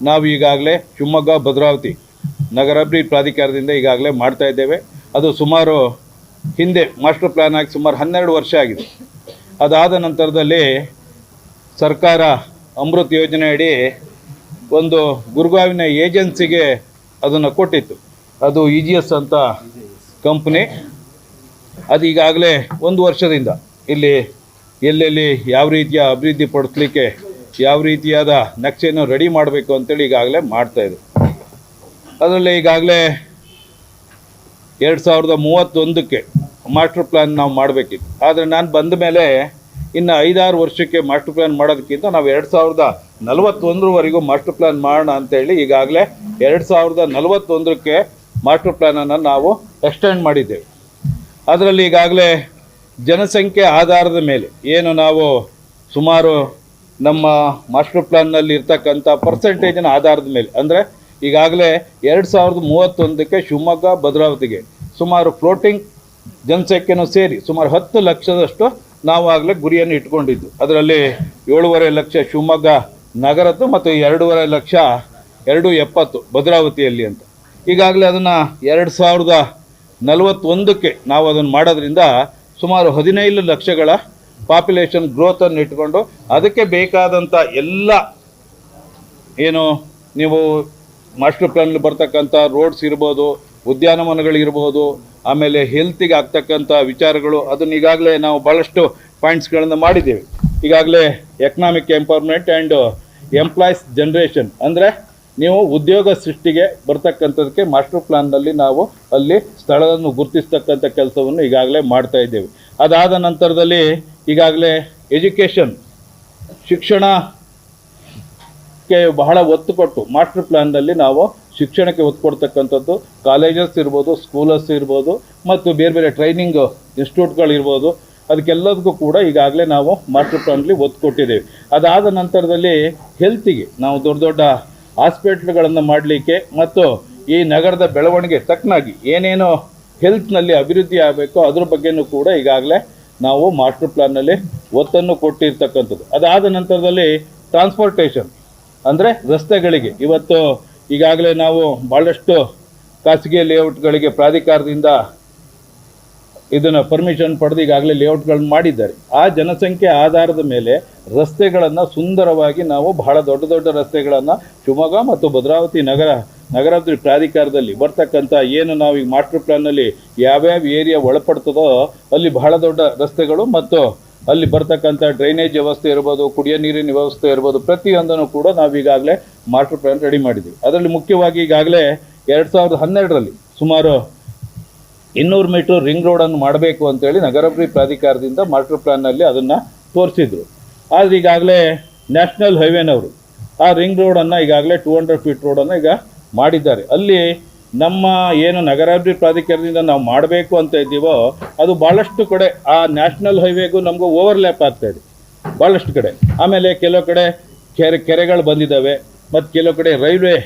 ನಾವು ಈಗಾಗಲೇ ಶಿವಮೊಗ್ಗ, ಭದ್ರಾವತಿ ನಗರಾಭಿವೃದ್ಧಿ ಪ್ರಾಧಿಕಾರದಿಂದ ಈಗಾಗಲೇ ಮಾಡ್ತಾ ಇದ್ದೇವೆ. ಅದು ಸುಮಾರು ಹಿಂದೆ ಮಾಸ್ಟರ್ ಪ್ಲ್ಯಾನ್ ಆಗಿ ಸುಮಾರು ಹನ್ನೆರಡು ವರ್ಷ ಆಗಿದೆ. ಅದಾದ ನಂತರದಲ್ಲಿ ಸರ್ಕಾರ ಅಮೃತ್ ಯೋಜನೆ ಅಡಿ ಒಂದು ಗುರುಗಾವಿನ ಏಜೆನ್ಸಿಗೆ ಅದನ್ನು ಕೊಟ್ಟಿತ್ತು. ಅದು ಇ ಜಿ ಎಸ್ ಅಂತ ಕಂಪ್ನಿ. ಅದು ಈಗಾಗಲೇ ಒಂದು ವರ್ಷದಿಂದ ಇಲ್ಲಿ ಎಲ್ಲೆಲ್ಲಿ ಯಾವ ರೀತಿಯ ಅಭಿವೃದ್ಧಿ ಪಡಿಸ್ಲಿಕ್ಕೆ ಯಾವ ರೀತಿಯಾದ ನಕ್ಷೆಯನ್ನು ರೆಡಿ ಮಾಡಬೇಕು ಅಂತೇಳಿ ಈಗಾಗಲೇ ಮಾಡ್ತಾಯಿದ್ರು ಅದರಲ್ಲಿ ಈಗಾಗಲೇ ಎರಡು ಸಾವಿರದ ಮೂವತ್ತೊಂದಕ್ಕೆ ಮಾಸ್ಟರ್ ಪ್ಲ್ಯಾನ್ ನಾವು ಮಾಡಬೇಕಿತ್ತು. ಆದರೆ ನಾನು ಬಂದ ಮೇಲೆ ಇನ್ನು ಐದಾರು ವರ್ಷಕ್ಕೆ ಮಾಸ್ಟರ್ ಪ್ಲ್ಯಾನ್ ಮಾಡೋದಕ್ಕಿಂತ ನಾವು ಎರಡು ಸಾವಿರದ ನಲವತ್ತೊಂದರವರೆಗೂ ಮಾಸ್ಟರ್ ಪ್ಲ್ಯಾನ್ ಮಾಡೋಣ ಅಂತೇಳಿ ಈಗಾಗಲೇ ಎರಡು ಸಾವಿರದ ನಲವತ್ತೊಂದಕ್ಕೆ ಮಾಸ್ಟರ್ ಪ್ಲ್ಯಾನನ್ನು ನಾವು ಎಕ್ಸ್ಟೆಂಡ್ ಮಾಡಿದ್ದೇವೆ. ಅದರಲ್ಲಿ ಈಗಾಗಲೇ ಜನಸಂಖ್ಯೆ ಆಧಾರದ ಮೇಲೆ ಏನು ನಾವು ಸುಮಾರು ನಮ್ಮ ಮಾಸ್ಟರ್ ಪ್ಲ್ಯಾನ್ನಲ್ಲಿ ಇರ್ತಕ್ಕಂಥ ಪರ್ಸೆಂಟೇಜಿನ ಆಧಾರದ ಮೇಲೆ. ಅಂದರೆ ಈಗಾಗಲೇ ಎರಡು ಸಾವಿರದ ಮೂವತ್ತೊಂದಕ್ಕೆ ಶಿವಮೊಗ್ಗ, ಭದ್ರಾವತಿಗೆ ಸುಮಾರು ಫ್ಲೋಟಿಂಗ್ ಜನಸಂಖ್ಯೆನೂ ಸೇರಿ ಸುಮಾರು ಹತ್ತು ಲಕ್ಷದಷ್ಟು ನಾವು ಆಗಲೇ ಗುರಿಯನ್ನು ಇಟ್ಕೊಂಡಿದ್ದು ಅದರಲ್ಲಿ ಏಳುವರೆ ಲಕ್ಷ ಶಿವಮೊಗ್ಗ ನಗರದ್ದು ಮತ್ತು ಎರಡೂವರೆ ಲಕ್ಷ, ಎರಡು ಎಪ್ಪತ್ತು ಭದ್ರಾವತಿಯಲ್ಲಿ ಅಂತ. ಈಗಾಗಲೇ ಅದನ್ನು ಎರಡು ಸಾವಿರದ ನಲವತ್ತೊಂದಕ್ಕೆ ನಾವು ಅದನ್ನು ಮಾಡೋದ್ರಿಂದ ಸುಮಾರು ಹದಿನೈದು ಲಕ್ಷಗಳ ಪಾಪ್ಯುಲೇಷನ್ ಗ್ರೋತನ್ನು ಇಟ್ಕೊಂಡು ಅದಕ್ಕೆ ಬೇಕಾದಂಥ ಎಲ್ಲ ಏನು ನೀವು ಮಾಸ್ಟರ್ ಪ್ಲ್ಯಾನಲ್ಲಿ ಬರ್ತಕ್ಕಂಥ ರೋಡ್ಸ್ ಇರ್ಬೋದು ಉದ್ಯಾನವನಗಳಿರ್ಬೋದು ಆಮೇಲೆ ಹೆಲ್ತಿಗೆ ಆಗ್ತಕ್ಕಂಥ ವಿಚಾರಗಳು ಅದನ್ನ ಈಗಾಗಲೇ ನಾವು ಭಾಳಷ್ಟು ಪಾಯಿಂಟ್ಸ್ಗಳನ್ನು ಮಾಡಿದ್ದೀವಿ. ಈಗಾಗಲೇ economic empowerment and employs generation ಅಂದರೆ ನೀವು ಉದ್ಯೋಗ ಸೃಷ್ಟಿಗೆ ಬರ್ತಕ್ಕಂಥದಕ್ಕೆ ಮಾಸ್ಟರ್ ಪ್ಲಾನ್ನಲ್ಲಿ ನಾವು ಅಲ್ಲಿ ಸ್ಥಳವನ್ನು ಗುರುತಿಸ್ತಕ್ಕಂಥ ಕೆಲಸವನ್ನು ಈಗಾಗಲೇ ಮಾಡ್ತಾ ಇದ್ದೇವೆ. ಅದಾದ ನಂತರದಲ್ಲಿ ಈಗಾಗಲೇ ಎಜುಕೇಷನ್, ಶಿಕ್ಷಣಕ್ಕೆ ಬಹಳ ಒತ್ತು ಕೊಟ್ಟು, ಮಾಸ್ಟರ್ ಪ್ಲ್ಯಾನ್ನಲ್ಲಿ ನಾವು ಶಿಕ್ಷಣಕ್ಕೆ ಒತ್ತು ಕೊಡ್ತಕ್ಕಂಥದ್ದು, ಕಾಲೇಜಸ್ ಇರ್ಬೋದು, ಸ್ಕೂಲಸ್ ಇರ್ಬೋದು, ಮತ್ತು ಬೇರೆ ಬೇರೆ ಟ್ರೈನಿಂಗ್ ಇನ್ಸ್ಟಿಟ್ಯೂಟ್ಗಳಿರ್ಬೋದು ಅದಕ್ಕೆಲ್ಲದಕ್ಕೂ ಕೂಡ ಈಗಾಗಲೇ ನಾವು ಮಾಸ್ಟರ್ ಪ್ಲಾನ್ಲಿ ಒತ್ತು ಕೊಟ್ಟಿದ್ದೇವೆ. ಅದಾದ ನಂತರದಲ್ಲಿ ಹೆಲ್ತಿಗೆ ನಾವು ದೊಡ್ಡ ದೊಡ್ಡ ಹಾಸ್ಪಿಟ್ಲ್ಗಳನ್ನು ಮಾಡಲಿಕ್ಕೆ ಮತ್ತು ಈ ನಗರದ ಬೆಳವಣಿಗೆ ತಕ್ಕನಾಗಿ ಏನೇನು ಹೆಲ್ತ್ನಲ್ಲಿ ಅಭಿವೃದ್ಧಿ ಆಗಬೇಕೋ ಅದ್ರ ಬಗ್ಗೆನೂ ಕೂಡ ಈಗಾಗಲೇ ನಾವು ಮಾಸ್ಟರ್ ಪ್ಲಾನ್ನಲ್ಲಿ ಒತ್ತನ್ನು ಕೊಟ್ಟಿರ್ತಕ್ಕಂಥದ್ದು. ಅದಾದ ನಂತರದಲ್ಲಿ ಟ್ರಾನ್ಸ್ಪೋರ್ಟೇಷನ್ ಅಂದರೆ ರಸ್ತೆಗಳಿಗೆ. ಇವತ್ತು ಈಗಾಗಲೇ ನಾವು ಭಾಳಷ್ಟು ಖಾಸಗಿ ಲೇಔಟ್ಗಳಿಗೆ ಪ್ರಾಧಿಕಾರದಿಂದ ಇದನ್ನು ಪರ್ಮಿಷನ್ ಪಡೆದು ಈಗಾಗಲೇ ಲೇಔಟ್ಗಳನ್ನ ಮಾಡಿದ್ದಾರೆ. ಆ ಜನಸಂಖ್ಯೆ ಆಧಾರದ ಮೇಲೆ ರಸ್ತೆಗಳನ್ನು ಸುಂದರವಾಗಿ ನಾವು ಬಹಳ ದೊಡ್ಡ ದೊಡ್ಡ ರಸ್ತೆಗಳನ್ನು ಶಿವಮೊಗ್ಗ ಮತ್ತು ಭದ್ರಾವತಿ ನಗರ ನಗರಾಭಿವೃದ್ಧಿ ಪ್ರಾಧಿಕಾರದಲ್ಲಿ ಬರ್ತಕ್ಕಂಥ ಏನು ನಾವು ಈಗ ಮಾಸ್ಟರ್ ಯಾವ ಯಾವ್ಯಾವ ಏರಿಯಾ ಒಳಪಡ್ತದೋ ಅಲ್ಲಿ ಬಹಳ ದೊಡ್ಡ ರಸ್ತೆಗಳು ಮತ್ತು ಅಲ್ಲಿ ಬರ್ತಕ್ಕಂಥ ಡ್ರೈನೇಜ್ ವ್ಯವಸ್ಥೆ ಇರ್ಬೋದು, ಕುಡಿಯೋ ನೀರಿನ ವ್ಯವಸ್ಥೆ ಇರ್ಬೋದು, ಪ್ರತಿಯೊಂದನ್ನು ಕೂಡ ನಾವು ಈಗಾಗಲೇ ಮಾಸ್ಟರ್ ಪ್ಲಾನ್ ರೆಡಿ ಮಾಡಿದ್ದೀವಿ ಅದರಲ್ಲಿ ಮುಖ್ಯವಾಗಿ ಈಗಾಗಲೇ ಎರಡು ಸಾವಿರದ ಹನ್ನೆರಡರಲ್ಲಿ ಸುಮಾರು ಇನ್ನೂರು ಮೀಟರ್ ರಿಂಗ್ ರೋಡನ್ನು ಮಾಡಬೇಕು ಅಂತೇಳಿ ನಗರಾಭಿವೃದ್ಧಿ ಪ್ರಾಧಿಕಾರದಿಂದ ಮಾಸ್ಟರ್ ಪ್ಲಾನ್ನಲ್ಲಿ ಅದನ್ನು ತೋರಿಸಿದ್ರು. ಆದರೆ ಈಗಾಗಲೇ ನ್ಯಾಷನಲ್ ಹೈವೇನವರು ಆ ರಿಂಗ್ ರೋಡನ್ನು ಈಗಾಗಲೇ ಟೂ ಹಂಡ್ರೆಡ್ ಫೀಟ್ ರೋಡನ್ನು ಈಗ ಮಾಡಿದ್ದಾರೆ. ಅಲ್ಲಿ ನಮ್ಮ ಏನು ನಗರಾಭಿವೃದ್ಧಿ ಪ್ರಾಧಿಕಾರದಿಂದ ನಾವು ಮಾಡಬೇಕು ಅಂತ ಇದ್ದೀವೋ, ಅದು ಭಾಳಷ್ಟು ಕಡೆ ಆ ನ್ಯಾಷನಲ್ ಹೈವೇಗೂ ನಮಗೂ ಓವರ್ಲ್ಯಾಪ್ ಆಗ್ತಾ ಇದೆ. ಭಾಳಷ್ಟು ಕಡೆ. ಆಮೇಲೆ ಕೆಲವು ಕಡೆ ಕೆರೆ, ಕೆರೆಗಳು ಬಂದಿದ್ದಾವೆ, ಮತ್ತು ಕೆಲವು ಕಡೆ ರೈಲ್ವೆ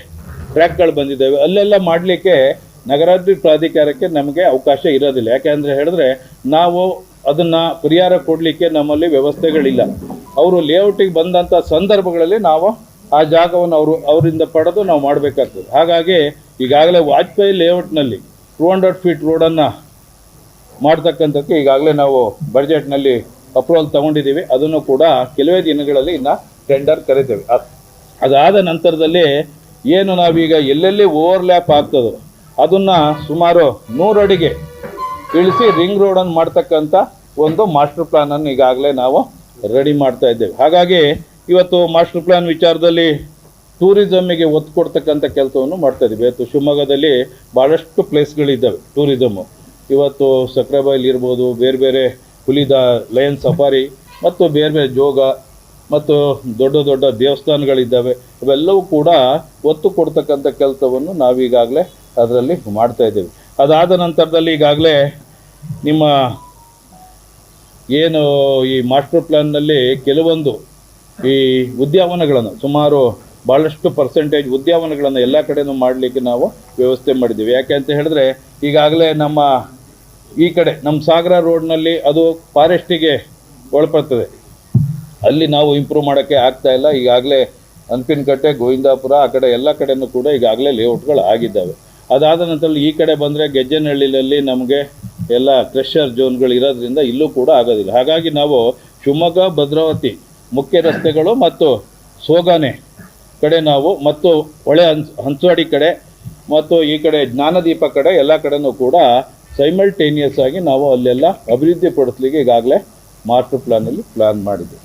ಟ್ರ್ಯಾಕ್ಗಳು ಬಂದಿದ್ದಾವೆ. ಅಲ್ಲೆಲ್ಲ ಮಾಡಲಿಕ್ಕೆ ನಗರಾಭಿವೃದ್ಧಿ ಪ್ರಾಧಿಕಾರಕ್ಕೆ ನಮಗೆ ಅವಕಾಶ ಇರೋದಿಲ್ಲ. ಯಾಕೆಂದರೆ ಹೇಳಿದ್ರೆ ನಾವು ಅದನ್ನು ಪರಿಹಾರ ಕೊಡಲಿಕ್ಕೆ ನಮ್ಮಲ್ಲಿ ವ್ಯವಸ್ಥೆಗಳಿಲ್ಲ. ಅವರು ಲೇಔಟಿಗೆ ಬಂದಂಥ ಸಂದರ್ಭಗಳಲ್ಲಿ ನಾವು ಆ ಜಾಗವನ್ನು ಅವರು ಅವರಿಂದ ಪಡೆದು ನಾವು ಮಾಡಬೇಕಾಗ್ತದೆ. ಹಾಗಾಗಿ ಈಗಾಗಲೇ ವಾಜಪೇಯಿ ಲೇಔಟ್ನಲ್ಲಿ ಟೂ ಹಂಡ್ರೆಡ್ ಫೀಟ್ ರೋಡನ್ನು ಮಾಡ್ತಕ್ಕಂಥದ್ದು ಈಗಾಗಲೇ ನಾವು ಬಜೆಟ್ನಲ್ಲಿ ಅಪ್ರೂವಲ್ ತಗೊಂಡಿದ್ದೀವಿ. ಅದನ್ನು ಕೂಡ ಕೆಲವೇ ದಿನಗಳಲ್ಲಿ ಇನ್ನು ಟೆಂಡರ್ ಕರಿತೇವೆ. ಅದ್- ಅದಾದ ನಂತರದಲ್ಲಿ ಏನು ನಾವೀಗ ಎಲ್ಲೆಲ್ಲಿ ಓವರ್ಲ್ಯಾಪ್ ಆಗ್ತದೋ ಅದನ್ನು ಸುಮಾರು ನೂರಡಿಗೆ ಇಳಿಸಿ ರಿಂಗ್ ರೋಡನ್ನು ಮಾಡ್ತಕ್ಕಂಥ ಒಂದು ಮಾಸ್ಟರ್ ಪ್ಲಾನನ್ನು ಈಗಾಗಲೇ ನಾವು ರೆಡಿ ಮಾಡ್ತಾ ಇದ್ದೇವೆ. ಹಾಗಾಗಿ ಇವತ್ತು ಮಾಸ್ಟರ್ ಪ್ಲ್ಯಾನ್ ವಿಚಾರದಲ್ಲಿ ಟೂರಿಸಮ್ಮಿಗೆ ಒತ್ತು ಕೊಡ್ತಕ್ಕಂಥ ಕೆಲಸವನ್ನು ಮಾಡ್ತಾ ಇದ್ದೀವಿ. ಇವತ್ತು ಶಿವಮೊಗ್ಗದಲ್ಲಿ ಭಾಳಷ್ಟು ಪ್ಲೇಸ್ಗಳಿದ್ದಾವೆ ಟೂರಿಸಮ್ಮು ಇವತ್ತು ಸಕ್ರೆಬೈಲ್ ಇರ್ಬೋದು, ಬೇರೆ ಬೇರೆ ಹುಲಿದ ಲಯನ್ ಸಫಾರಿ ಮತ್ತು ಬೇರೆ ಬೇರೆ ಜೋಗ ಮತ್ತು ದೊಡ್ಡ ದೊಡ್ಡ ದೇವಸ್ಥಾನಗಳಿದ್ದಾವೆ. ಇವೆಲ್ಲವೂ ಕೂಡ ಒತ್ತು ಕೊಡ್ತಕ್ಕಂಥ ಕೆಲಸವನ್ನು ನಾವೀಗಾಗಲೇ ಅದರಲ್ಲಿ ಮಾಡ್ತಾ ಇದ್ದೇವೆ. ಅದಾದ ನಂತರದಲ್ಲಿ ಈಗಾಗಲೇ ನಿಮ್ಮ ಏನು ಈ ಮಾಸ್ಟರ್ ಪ್ಲ್ಯಾನ್ನಲ್ಲಿ ಕೆಲವೊಂದು ಈ ಉದ್ಯಾನವನಗಳನ್ನು ಸುಮಾರು ಭಾಳಷ್ಟು ಪರ್ಸೆಂಟೇಜ್ ಉದ್ಯಾನವನಗಳನ್ನು ಎಲ್ಲ ಕಡೆಯೂ ಮಾಡಲಿಕ್ಕೆ ನಾವು ವ್ಯವಸ್ಥೆ ಮಾಡಿದ್ದೀವಿ. ಯಾಕೆ ಅಂತ ಹೇಳಿದ್ರೆ, ಈಗಾಗಲೇ ನಮ್ಮ ಈ ಕಡೆ, ನಮ್ಮ ಸಾಗರ ರೋಡ್ನಲ್ಲಿ ಅದು ಫಾರೆಸ್ಟಿಗೆ ಒಳಪಡ್ತದೆ. ಅಲ್ಲಿ ನಾವು ಇಂಪ್ರೂವ್ ಮಾಡೋಕ್ಕೆ ಆಗ್ತಾ ಇಲ್ಲ. ಈಗಾಗಲೇ ಅನ್ಪಿನಕಟ್ಟೆ, ಗೋವಿಂದಾಪುರ, ಆ ಕಡೆ ಎಲ್ಲ ಕಡೆಯೂ ಕೂಡ ಈಗಾಗಲೇ ಲೇಔಟ್ಗಳು ಆಗಿದ್ದಾವೆ. ಅದಾದ ನಂತರ ಈ ಕಡೆ ಬಂದರೆ ಗೆಜ್ಜೆನಹಳ್ಳಿಯಲ್ಲಿ ನಮಗೆ ಎಲ್ಲ ಕ್ರೆಷರ್ ಝೋನ್ಗಳು ಇರೋದ್ರಿಂದ ಇಲ್ಲೂ ಕೂಡ ಆಗೋದಿಲ್ಲ. ಹಾಗಾಗಿ ನಾವು ಶಿವಮೊಗ್ಗ, ಭದ್ರಾವತಿ ಮುಖ್ಯ ರಸ್ತೆಗಳು ಮತ್ತು ಸೋಗಾನೆ ಕಡೆ ನಾವು ಮತ್ತು ಹೊಳೆ ಹಂಚ್ ಕಡೆ ಮತ್ತು ಈ ಕಡೆ ಜ್ಞಾನದೀಪ ಕಡೆ ಎಲ್ಲ ಕಡೆನೂ ಕೂಡ ಸೈಮಲ್ಟೇನಿಯಸ್ ಆಗಿ ನಾವು ಅಲ್ಲೆಲ್ಲ ಅಭಿವೃದ್ಧಿ ಪಡಿಸ್ಲಿಕ್ಕೆ ಈಗಾಗಲೇ ಮಾಸ್ಟರ್ ಪ್ಲ್ಯಾನಲ್ಲಿ ಪ್ಲ್ಯಾನ್ ಮಾಡಿದ್ದೀವಿ